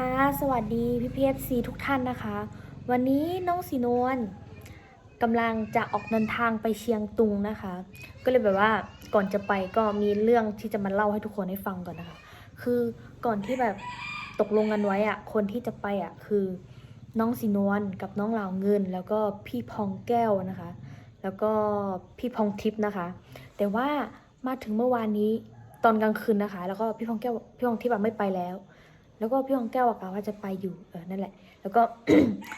ค่ะ สวัสดีพี่พีเอฟซีทุกท่านนะคะ วันนี้น้องสีนวลกำลังจะออกเดินทางไปเชียงตุงนะคะ ก็เลยแบบว่าก่อนจะไปก็มีเรื่องที่จะมาเล่าให้ทุกคนให้ฟังก่อนนะคะ คือก่อนที่แบบตกลงกันไว้อะคนที่จะไปอะคือน้องสีนวลกับน้องเหล่าเงิน แล้วก็พี่พองแก้วนะคะ แล้วก็พี่พองทิพย์นะคะ แต่ว่ามาถึงเมื่อวานนี้ตอนกลางคืนนะคะ แล้วก็พี่พองแก้วพี่พองทิพย์อะไม่ไปแล้ว แล้วก็พี่พองแก้วอกะว่าจะไปอยู่เออนั่นแหละ แล้วก็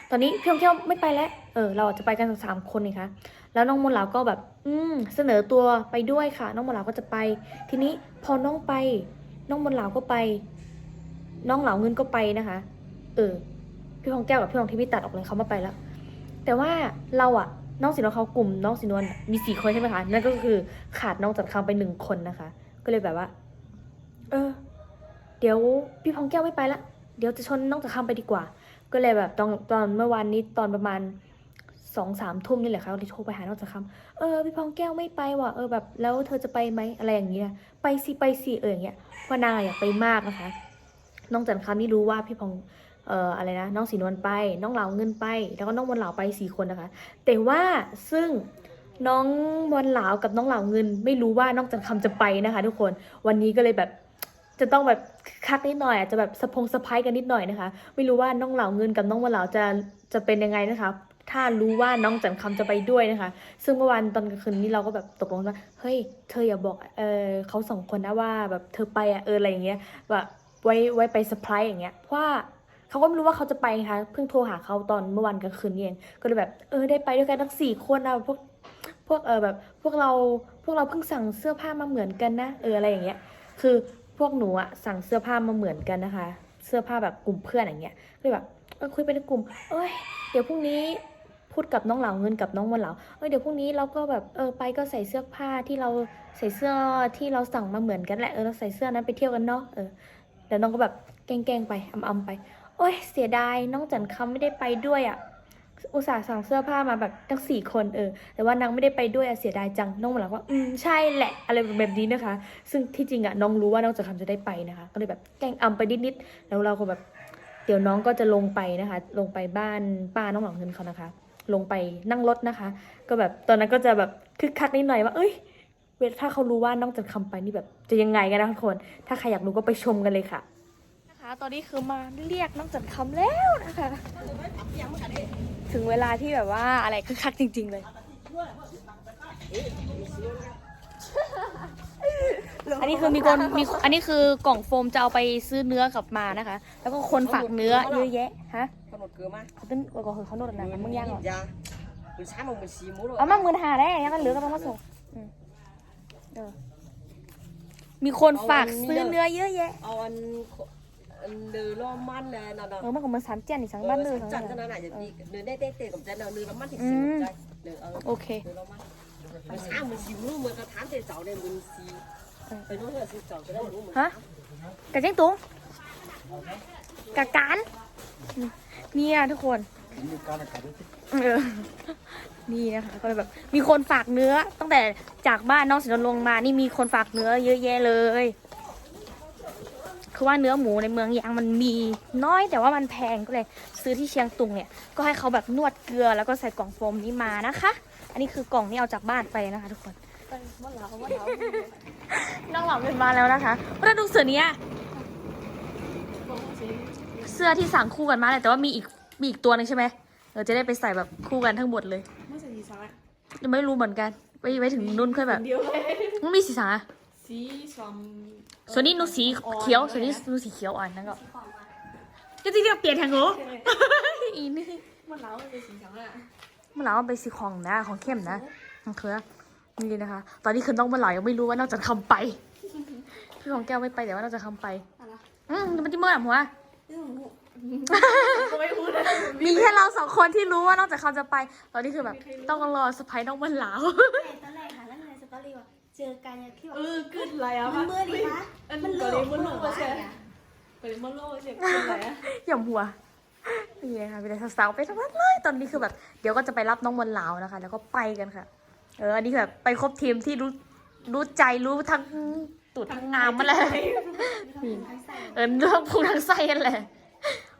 ตอนนี้พี่องแก้วไม่ไปแล้วเออเราจะไปกันสามคนนี่คะแล้วน้องมนต์เหลาก็แบบ อืมเสนอตัวไปด้วยค่ะ น้องมนต์เหลาก็จะไป ทีนี้พอน้องไป น้องมนต์เหลาก็ไป น้องเหลาเงินก็ไปนะคะ เออพี่พองแก้วกับพี่พองทิพย์ตัดออกเลยเขาม่ไปแล้ว แต่ว่าเราอะน้องสินวลเขากลุ่มน้องสินวลมีสี่คนใช่ไหมคะนั่นก็คือขาดน้องจัดคำไปหนึ่งคนนะคะ ก็เลยแบบว่า เออ เดี๋ยวพี่พองแก้วไม่ไปละเดี๋ยวจะชนน้องจัดคำไปดีกว่า ก็เลยแบบตอนตอนเมื่อวานนี้ตอนประมาณสองสามทุ่มนี่แหละค่ะก็เลยโทรไปหาน้องจัดคำเออพี่พองแก้วไม่ไปว่ะเออแบบแล้วเธอจะไปไหมอะไรอย่างเงี้ยไปสิไปสิเอออย่างเงี้ยเพราะนางอะอยากไปมากนะคะ น้องจันคำนี่รู้ว่าพี่พองเอ่ออะไรนะน้องสีนวลไป น้องเหลาเงินไป แล้วก็น้องวันเหลาไปสี่คนนะคะ แต่ว่าซึ่งน้องวันเหลากับน้องเหลาเงิน ไม่รู้ว่าน้องจันคำจะไปนะคะ ทุกคนวันนี้ก็เลยแบบ จะต้องแบบคักนิดหน่อยอาจจะแบบสะพงสะพายกันนิดหน่อยนะคะ ไม่รู้ว่าน้องเหล่าเงินกับน้องวันเหล่าจะจะเป็นยังไงนะคะ ถ้ารู้ว่าน้องจันคำจะไปด้วยนะคะ ซึ่งเมื่อวานตอนกลางคืนนี้เราก็แบบตกลงว่าเฮ้ยเธออย่าบอกเออเขาสองคนนะว่าแบบเธอไปอะเอออะไรอย่างเงี้ยแบบไว้ไว้ไปเซอร์ไพรส์อย่างเงี้ยเพราะว่าเขาก็ไม่รู้ว่าเขาจะไปะคะเพิ่งโทรหาเขาตอนเมื่อวันกลางคืนนี่เองก็เลยแบบเออได้ไปด้วยกันทั้งสี่คนอะพวกพวกเออแบบพวกเราพวกเราเพิ่งสั่งเสื้อผ้ามาเหมือนกันนะเอออะไรอย่างเงี้ยคือ พวกหนูอะสั่งเสื้อผ้ามาเหมือนกันนะคะ เสื้อผ้าแบบกลุ่มเพื่อนอย่างเงี้ยก็เลยแบบเออคุยไปในกลุ่ม เอ้ยเดี๋ยวพรุ่งนี้พูดกับน้องเหลาเงินกับน้องวันเหลาเออเดี๋ยวพรุ่งนี้เราก็แบบเออไปก็ใส่เสื้อผ้าที่เราใส่เสื้อที่เราสั่งมาเหมือนกันแหละเออเราใส่เสื้อนั้นไปเที่ยวกันเนาะเออแล้วน้องก็แบบแกล้งๆไปอำๆไปโอ้ยเสียดายน้องจันคำไม่ได้ไปด้วยอะ่ะ อุตส่าห์สั่งเสื้อผ้ามาแบบทั้งสี่คนเออ แต่ว่านางไม่ได้ไปด้วยอเสียดายจัง น้องมาหลักว่า อืมใช่แหละ อะไรแบบนี้นะคะ ซึ่งที่จริงอะน้องรู้ว่าน้องจันคำจะได้ไปนะคะ ก็เลยแบบแกล้งอำไปนิดๆ แล้วเราก็แบบ เดี๋ยวน้องก็จะลงไปนะคะ ลงไปบ้านป้าน้องหลังเงินเขานะคะ ลงไปนั่งรถนะคะ ก็แบบตอนนั้นก็จะแบบคึกคักนิดหน่อยว่า เอ้ย เวลถ้าเขารู้ว่าน้องจันคำไปนี่แบบจะยังไงกันนะทุกคน ถ้าใครอยากรู้ก็ไปชมกันเลยค่ะ ตอนนี้คือมาเรียกน้องจันคำแล้วนะคะ ถึงเวลาที่แบบว่าอะไรคือคักจริง ๆ เลย อันนี้คือมีคนมีอันนี้คือกล่องโฟมจะเอาไปซื้อเนื้อกลับมานะคะ แล้วก็คนฝากเนื้อเยอะแยะฮะขนมเกลือมาเขาเป็นว่าก็คือเขาโนดนะมึงย่างเหรอยามันช้ามันมันสีมูดเอามาหมื่นหาได้ยังกันเหลือก็ต้องมาส่งอืมเออมีคนฝากซื้อเนื้อเยอะแยะ เอาอันอั นเดือล้อมันเลยนะเนาะเออมันก็เหมือนสามเจนอีสังบ้านเลยจันทร์นั้นอาจจะดีเดือได้เต้ๆกับจันทร์เดือล้อมันที่สีใจเดือเออโอเคเดือล้อมันมันช้มันสีมูดมันกระทานเตะเสาเนี่ยมันสีไปโน่นเลยสีเสาจะได้รู้มันฮะกะเจ้งตุงกะการเนี่ยทุกคนนี่นะคะก็เลยแบบมีคนฝากเนื้อตั้งแต่จากบ้านน้องสินลงมานี่มีคนฝากเนื้อเยอะแยะเลย คือว่าเนื้อหมูในเมืองยางมันมีน้อยแต่ว่ามันแพงก็เลย ซื้อที่เชียงตุงเนี่ยก็ให้เขาแบบนวดเกลือแล้วก็ใส่กล่องโฟมนี้มานะคะ อันนี้คือกล่องที่เอาจากบ้านไปเลยนะคะ ทุกคนน้องหลับเป็นมาแล้วนะคะเราดูเสื้อเนี้ยเสื้อที่สั่งคู่กันมาเลยแต่ว่ามีอีกมีอีกตัวหนึงใช่ไหมเออจะได้ไปใส่แบบคู่กันทั้งหมดเลยไม่ใช่สีสันอะยังไม่รู้เหมือนกันไปไปถึงนุ่นค่อยแบบเดียวเลยมันมีสีสันอะ สีส้มส่วนนี้หนูสีเขียว ส่วนนี้หนูสีเขียวอ่อนนั่นก็จะจริงๆเปลี่ยนทางโง่อีนี่มันเล้ามันเป็นสีสันอะมันหลามันเป็นสีของนะ ของเข้มนะมันคือนี่นะคะ ตอนนี้คือน้องมันหลายังไม่รู้ว่านอกจากคำไปพี่ของแก้วไม่ไปแต่ว่านอกจากคำไปอะไรอืมมันจะเมื่อไหร่หัวก็ไม่พูดนะมีแค่เราสองคนที่รู้ว่านอกจากคำจะไป ตอนนี้คือแบบ ต้องรอสไปน้องมันหลาวตอนแรกค่ะแล้วในสตอรี่ว่า เจอกันอย่างที่ว่า เออกึดอะไรอะมันเมื่อดีวะอันมันก็โลเลยกมันโลมันกโลกใช่อะไหมก็เลยมันโลกใช่ไหมอะไรอะอย่าหัวนี่นะคะเป็นสาวๆไปทั้งนั้นเลยตอนนี้คือแบบ เดี๋ยวก็จะไปรับน้องมันหลาวนะคะ แล้วก็ไปกันค่ะ เอออันนี้คือแบบไปครบทีมที่รู้รู้ใจรู้ทั้งตูดทั้งงามมาเลยนี่เออเรื่องพูดทั้งไส้กันแหละ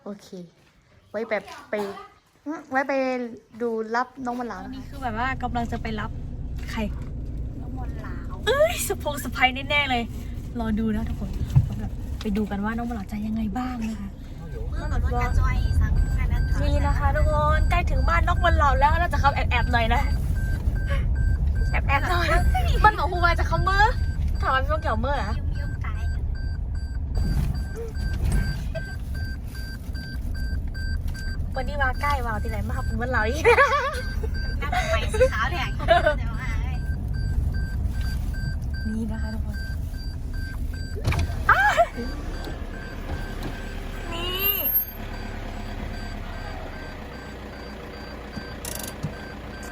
โอเค ไว้แบบไปอืมไว้ไปดูรับน้องมันหลาวนี่คือแบบว่ากำลังจะไปรับใคร น้องมนต์ลาว เอ้ยสะโพกสะพายแน่ๆเลย รอดูนะทุกคนแบบไปดูกันว่าน้องมันหลาวจะยังไงบ้างนะคะ เมื่อก่อนรถกระจอยสั่งแค่นั้นค่ะนี่นะคะทุกคนใกล้ถึงบ้านนอกวันเราแล้วน่าจะขับแอบๆหน่อยนะ แอบๆหน่อย มันบอกฮูวาจะเขาเมื่อถามว่าพี่ว่าเกี่ยวเมื่อเหรอ ยุ่งยุ่งตายอยู่วันนี้มาใกล้มาที่ไหนมาขับเหมือนเราอีกหน้าไปสีขาวแดงเดี๋ยวว่าไอ้ นี้นะคะทุกคน นี่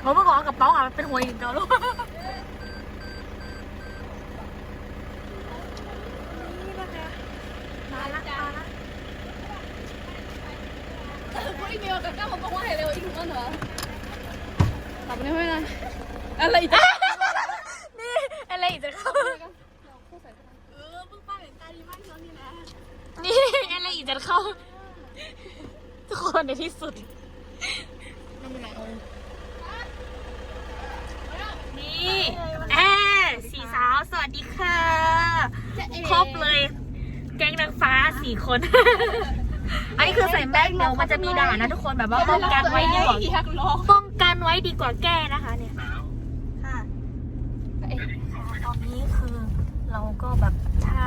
ผมเมื่อก่อนกับเป๋าอะเป็นหวยหนึ่งเดียวลูกนี่นะคะมาละมาละ 우리 미워가 까먹고 해요 이거 뭐 야? 나보내 회 나. 알라 이 따. ทุกคนในที่สุดนี่แอร์สี่สาว สวัสดีค่ะ ครบเลย แก๊งนางฟ้าสี่คน อันนี้คือใส่แมสเดี๋ยวมันจะมีด่านนะทุกคนแบบว่าป้องกันไว้ดีกว่าอยากลองป้องกันไว้ดีกว่าแก้นะคะเนี่ยค่ะค่ะตอนนี้คือเราก็แบบถ้า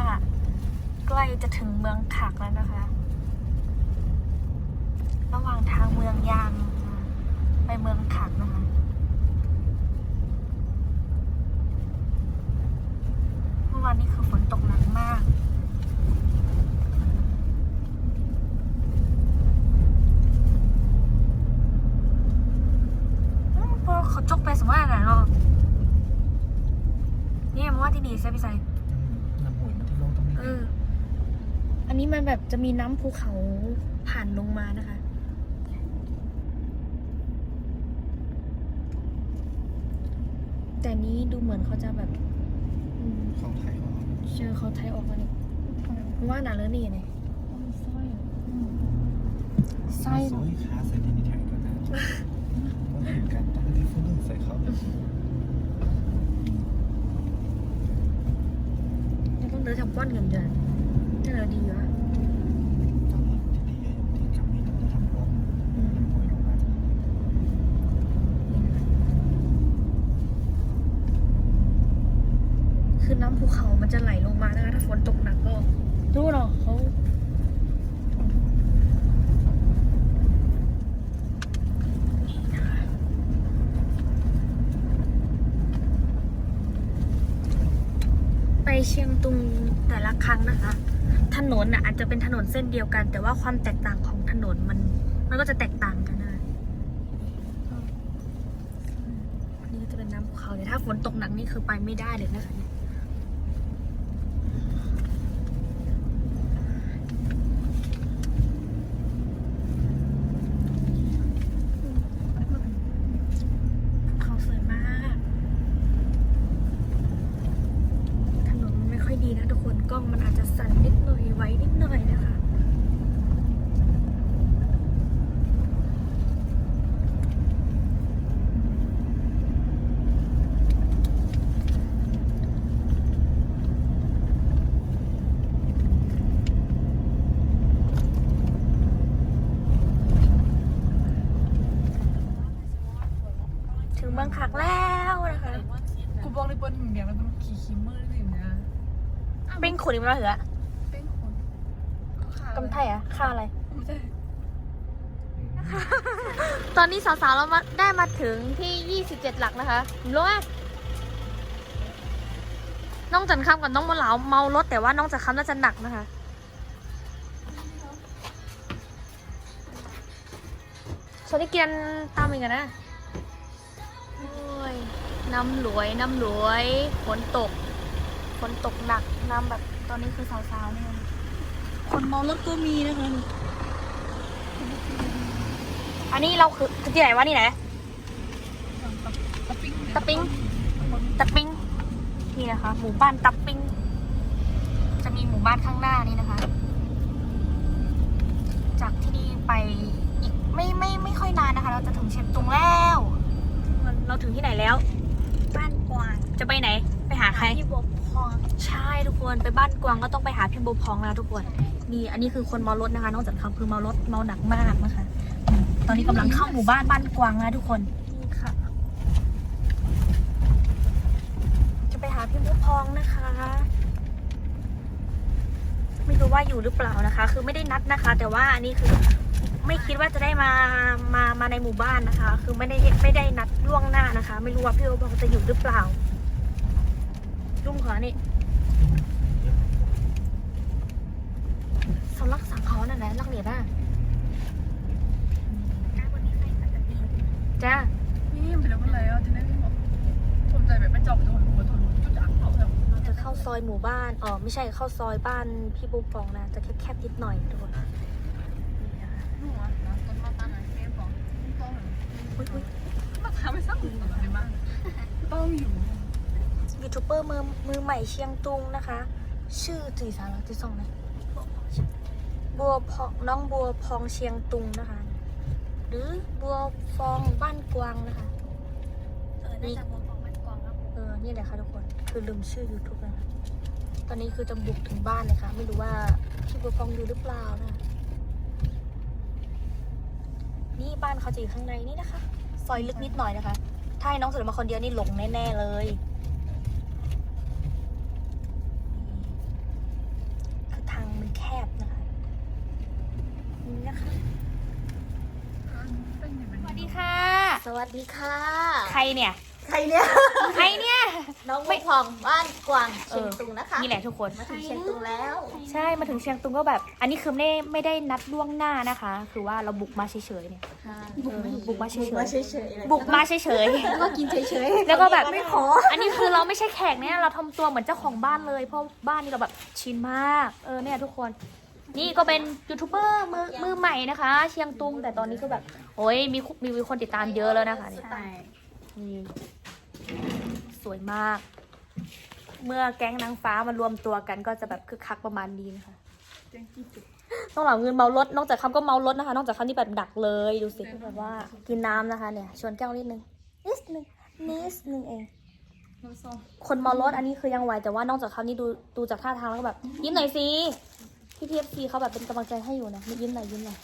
ใกล้จะถึงเมืองถักแล้วนะคะ ระหว่างทาง เมืองยางไปเมืองถักนะคะเมื่อวานนี้คือฝนตกหนักมากอืมพอเขาจกไปสมมติอะไรเนาะนี่มันว่าที่นี่ใช่พี่ไซน้ำหวยมันที่ลงตรงนี้เอออันนี้มันแบบจะมีน้ำภูเขาผ่านลงมานะคะ แต่นี้ดูเหมือนเขาจะแบบอืมของไทยของเราเชื่อเขาไทยออกมาเนี่ยว่าหนาเลยนี่ไงไส้ซอยขาใส่ที่นี่ไทยก็ได้มันเห็นกันต้องที่ฟุ้งใส่เขาแล้วต้องเดินทำก้อนเงินเดือนถ้าเราดีวะ ตอนนี้ที่นี่ที่กำมีต้องทำก้อนน้ำหวยลงมา คือน้ำภูเขามันจะไหลลงมานะคะ ถ้าฝนตกหนักก็รู้หรอกเขาไป เชียงตุงแต่ละครั้งนะคะ ถนนน่ะอาจจะเป็นถนนเส้นเดียวกัน แต่ว่าความแตกต่างของถนนมัน มันก็จะแตกต่างกันนะคะอันนี่ก็จะเป็นน้ำภูเขาแต่ถ้าฝนตกหนักนี่คือไปไม่ได้เลยนะคะเขาสวยมาก ถนนมันไม่ค่อยดีนะทุกคน กล้องมันอาจจะสั่นนิดหน่อยไว้นิดหน่อยนะคะ ถึงเมืองขักแล้วนะคะกูบอกเลยเปิ้ลเดี๋ยวมันต้องขี่คิมเมอร์ด้วยนะเป็นขุนอีกแล้วเหรอเป็นคนกำไทยอะค่าอะไรไม่ใช่ตอนนี้สาวๆเรามาได้มาถึงที่ 27 หลักนะคะรู้ไหมน้องจันคำกับน้องมะเหลาเมารถแต่ว่าน้องจันคำน่าจะหนักนะคะ สวัสดีเกียนตามอีกกันนะโอ้ย น้ำหลวยน้ำหลวยฝนตกฝนตกหนักน้ำแบบตอนนี้คือสาวๆเนี่ยคนเมารถก็มีนะคะอันนี้เราคือที่ไหนวะนี่ไหนตะปิ้งตะปิงตะปิงนี่นะคะหมู่บ้านตะปิงจะมีหมู่บ้านข้างหน้านี่นะคะ จากที่นี่ไปอีกไม่ไม่ไม่ค่อยนานนะคะ เราจะถึงเชียงตุงแล้ว เราถึงที่ไหนแล้ว วางจะไปไหน ไปหาใครที่บกพองใช่ทุกคนไปบ้านกวางก็ต้องไปหาพี่โบพองนะทุกคนนี่อันนี้คือคนเมารถนะคะ นอกจากเขาคือเมารถเมาหนักมากนะคะอืมตอนนี้กำลังเข้าหมู่บ้านบ้านกวางนะทุกคน นี่ค่ะ จะไปหาพี่โบพองนะคะ ไม่รู้ว่าอยู่หรือเปล่านะคะ คือไม่ได้นัดนะคะ แต่ว่าอันนี้คือ ไม่คิดว่าจะได้มามามาในหมู่บ้านนะคะ คือไม่ได้ไม่ได้นัดล่วงหน้านะคะ ไม่รู้ว่าพี่โบพองจะอยู่หรือเปล่ารุ่มขอนี่สำลักสังเขาน่ะนะลักเหลียดอะการบนนี้ใครปกติจ้านี่ไปแล้วกันเลยอะจะได้ไม่บอกผมใจแบบไม่จบทนหัวทนจุดอะเอาเถอะเราจะเข้าซอยหมู่บ้านอ๋อไม่ใช่เข้าซอยบ้านพี่บุ๊กฟองนะจะแคบๆนิดหน่อยทุกคน ยอุ๊ยมาทำให้สร้างหนูในบ้านต้อยู่ยูทูบเบอร์มือมือใหม่เชียงตุงนะคะ ชื่อจีสารที่ส่องนะบัวพองน้องบัวพองเชียงตุงนะคะ หรือบัวฟองบ้านกวางนะคะเออน่าจะบกพองบ้านกวางแล้วเออนี่แหละค่ะทุกคนคือลืมชื่อ YouTube นะคะตอนนี้คือจะบุกถึงบ้านเลยค่ะ ไม่รู้ว่าพี่บัวฟองอยู่หรือเปล่านะ นี่ บ้านเขาจะอยู่ข้างในนี่นะคะ ซอยลึกนิดหน่อยนะคะ ถ้าให้น้องเสด็จมาคนเดียวนี่หลงแน่ๆเลยนี่คือทางมันแคบนะคะนี่นะคะสวัสดีค่ะ สวัสดีค่ะ ใครเนี่ย ใครเนี่ย ใครเนี่ย น้องบกพองบ้านกวางเอเชียองตุงนะคะนี่แหละทุกคน มาถึงเชียงตุงแล้ว ใช่มาถึงเชียงตุงก็แบบ อันนี้คือไม่ได้ไม่ได้นัดล่วงหน้านะคะ คือว่าเราบุกมาเฉยๆเนี่ยเออบุกมาเฉยมาเฉยๆเลยๆบุกมาเฉยแล้วก็กินเฉยๆแล้วก็แบบไม่ขอ อันนี้คือเราไม่ใช่แขกเนี่ยเราทำตัวเหมือนเจ้าของบ้านเลยเพราะบ้านนี้เราแบบชินมากเออเนี่ยทุกคนนี่ก็เป็นยูทูบเบอร์มือมือใหม่นะคะ เชียงตุงแต่ตอนนี้ก็แบบโอ้ยมีมีมีคนติดตามเยอะแล้วนะคะเนี่ยนี่ส วยมาก เมื่อแก๊งนางฟ้ามารวมตัวกันก็จะแบบคึกคักประมาณนี้นะคะต้องเหล่าเงินเมารถนอกจากคำก็เมารถนะคะ นอกจากคำที่แบบดักเลยดูสิแบบว่ากินน้ำนะคะเนี่ยชวนแก้วนิดนึงนิดนึงนิดนึงเองน้ำส้มคนเมารถอันนี้คือยังไหวแต่ว่านอกจากคำนี้ดูดูจากท่าทางแล้วก็แบบ ยิ้มหน่อยสิพี่พีเอฟซีเขาแบบเป็นกำลังใจให้อยู่นะยิ้มหน่อยยิ้มหน่อย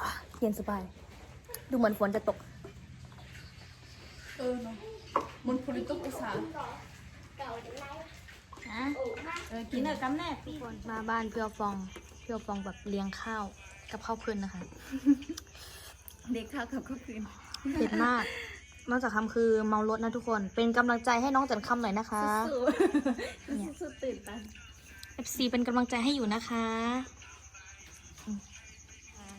อะเย็นสบาย ดูเหมือนฝนจะตก เออเนาะมันพลิตุกอุตสาห์เออกินเถอะกำแน่ทุกคนมาบ้านพี่อฟองพี่อฟองแบบเลี้ยงข้าวกับข้าวเพลินนะคะ เด็กข้าวกับข้าวคืนเผ็ดมาก นอกจากคำคือเมารถนะทุกคน เป็นกำลังใจให้น้องจันคำหน่อยนะคะสู้สู้ตื่นตัน FC เป็นกำลังใจให้อยู่นะคะอืมอ่า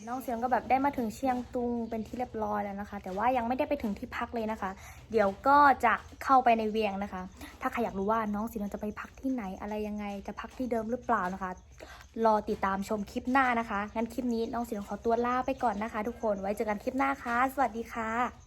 น้องเสียงก็แบบได้มาถึงเชียงตุงเป็นที่เรียบร้อยแล้วนะคะ แต่ว่ายังไม่ได้ไปถึงที่พักเลยนะคะ เดี๋ยวก็จะเข้าไปในเวียงนะคะ ถ้าใครอยากรู้ว่าน้องเสียงจะไปพักที่ไหนอะไรยังไงจะพักที่เดิมหรือเปล่านะคะ รอติดตามชมคลิปหน้านะคะงั้นคลิปนี้น้องเสียงขอตัวลาไปก่อนนะคะ ทุกคนไว้เจอกันคลิปหน้าค่ะสวัสดีค่ะ